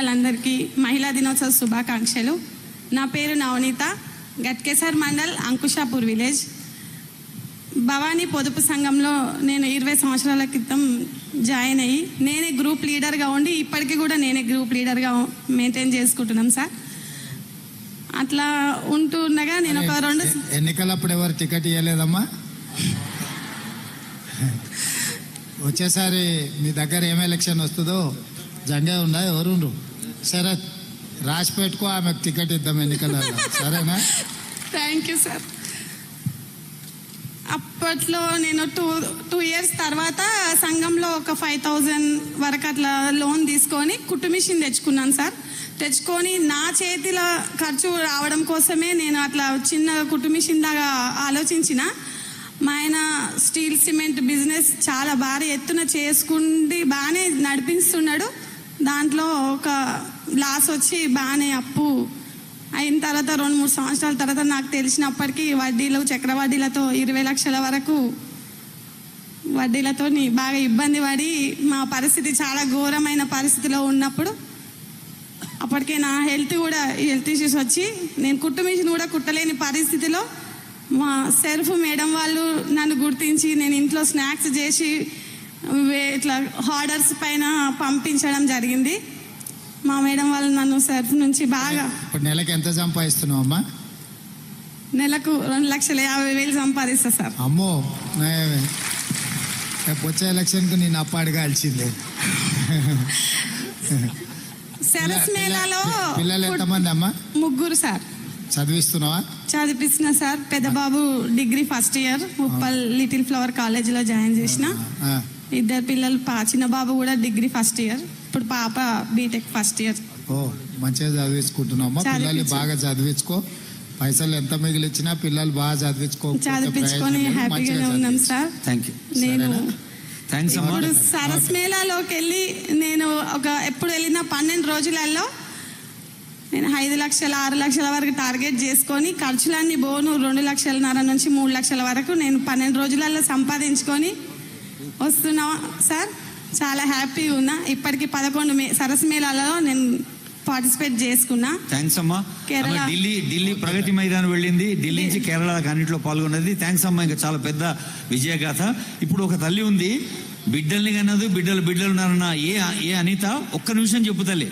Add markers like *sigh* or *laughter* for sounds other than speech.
మహిళలందరికీ మహిళా దినోత్సవ శుభాకాంక్షలు. నా పేరు నవనీత. గట్కేసర్ మండల్ అంకుషాపూర్ విలేజ్. భవానీ పొదుపు సంఘంలో నేను ఇరవై సంవత్సరాల క్రితం జాయిన్ అయ్యి నేనే గ్రూప్ లీడర్గా ఉండి ఇప్పటికీ కూడా నేనే గ్రూప్ లీడర్గా మెయింటైన్ చేసుకుంటున్నాం సార్. అట్లా ఉంటూ ఉండగా నేను ఒక రెండు ఎన్నికలప్పుడు ఎవరు టికెట్ ఇవ్వలేదమ్మా *laughs* వచ్చేసారి మీ దగ్గర ఏం ఎలక్షన్ వస్తుందో జంగే ఉందా? ఎవరు సరే రాసి పెట్టుకో ఆమెకు టికెట్ ఇద్దాం ఎన్నికలలో. సరేనా? థ్యాంక్ యూ సార్ అప్పట్లో నేను టూ టూ ఇయర్స్ తర్వాత సంఘంలో ఒక ఫైవ్ థౌజండ్ వరకు అట్లా లోన్ తీసుకొని కుట్టు మిషన్ తెచ్చుకున్నాను సార్ తెచ్చుకొని నా చేతిలో ఖర్చు రావడం కోసమే నేను అట్లా చిన్న కుట్టు మిషన్ ఆలోచించిన. మా ఆయన స్టీల్ సిమెంట్ బిజినెస్ చాలా భారీ ఎత్తున చేసుకుండి బాగానే నడిపిస్తున్నాడు. దాంట్లో ఒక లాస్ వచ్చి బాగానే అప్పు అయిన తర్వాత రెండు మూడు సంవత్సరాల తర్వాత నాకు తెలిసినప్పటికీ వడ్డీలు చక్రవడ్డీలతో ఇరవై లక్షల వరకు వడ్డీలతో బాగా ఇబ్బంది పడి మా పరిస్థితి చాలా ఘోరమైన పరిస్థితిలో ఉన్నప్పుడు అప్పటికే నా హెల్త్ కూడా హెల్త్ ఇష్యూస్ వచ్చి నేను కుట్టు మిషన్ కూడా కుట్టలేని పరిస్థితిలో మా సెర్ఫ్ మేడం వాళ్ళు నన్ను గుర్తించి నేను ఇంట్లో స్నాక్స్ చేసి ఇట్లా ఆర్డర్స్ పైన పంపించడం జరిగింది. మా మేడం వాళ్ళు నన్ను సెర్ఫ్ నుంచి బాగా ఇప్పుడు నెలకి ఎంత సంపాదిస్తున్నావు అమ్మా? నెలకు రెండు లక్షల యాభై వేలు సంపాదిస్తా సార్. అమ్మో రేపు వచ్చే ఎలక్షన్కు నేను అప్పు అడగాల్సిందే. సెరస్ మేళాలో పిల్లలు ఎంతమంది అమ్మా? ముగ్గురు సార్. చదివిస్తున్నావా? చదివిస్తున్న సార్ పెద్ద బాబు degree first year Uppal little flower కాలేజీలో జాయిన్ చేసిన. ఇద్దరు పిల్లలు పా చిన్న బాబు కూడా డిగ్రీ ఫస్ట్ ఇయర్ ఇప్పుడు పాప బీటెక్ ఫస్ట్ ఇయర్. ఓ మంచిగా చదివించుకుంటున్నావమ్మా పిల్లలు చదివించు. బాగా చదివించుకో. పైసలు ఎంత మిగిలిచ్చినా పిల్లలు బాగా చదివించుకో. చదివించుకొని హ్యాపీగానే ఉన్నాం సార్. థ్యాంక్ యూ నేను ఇప్పుడు సరస్ మేళాలోకి వెళ్ళి నేను ఒక ఎప్పుడు వెళ్ళిన పన్నెండు రోజులలో నేను ఐదు లక్షల ఆరు లక్షల వరకు టార్గెట్ చేసుకొని ఖర్చులన్నీ బోను రెండు లక్షలన్నర నుంచి మూడు లక్షల వరకు నేను పన్నెండు రోజులలో సంపాదించుకొని వస్తున్నా సార్ చాలా హ్యాపీగా ఉన్నా. ఇప్పటికి పదకొండు మే సరస్ మేళాలలో నేను పార్టిసిపేట్ చేసుకున్నా. థ్యాంక్స్ అమ్మా. కేరళ. ఢిల్లీ ఢిల్లీ ప్రగతి మైదానం వెళ్ళింది. ఢిల్లీ నుంచి కేరళ అన్నింటిలో పాల్గొన్నది. థ్యాంక్స్ అమ్మా ఇంకా చాలా పెద్ద విజయగాథ. ఇప్పుడు ఒక తల్లి ఉంది. బిడ్డల్ని కన్నదు బిడ్డలు బిడ్డలు ఉన్నారన్న ఏ ఏ అనిత? ఒక్క నిమిషం చెప్పు తల్లి.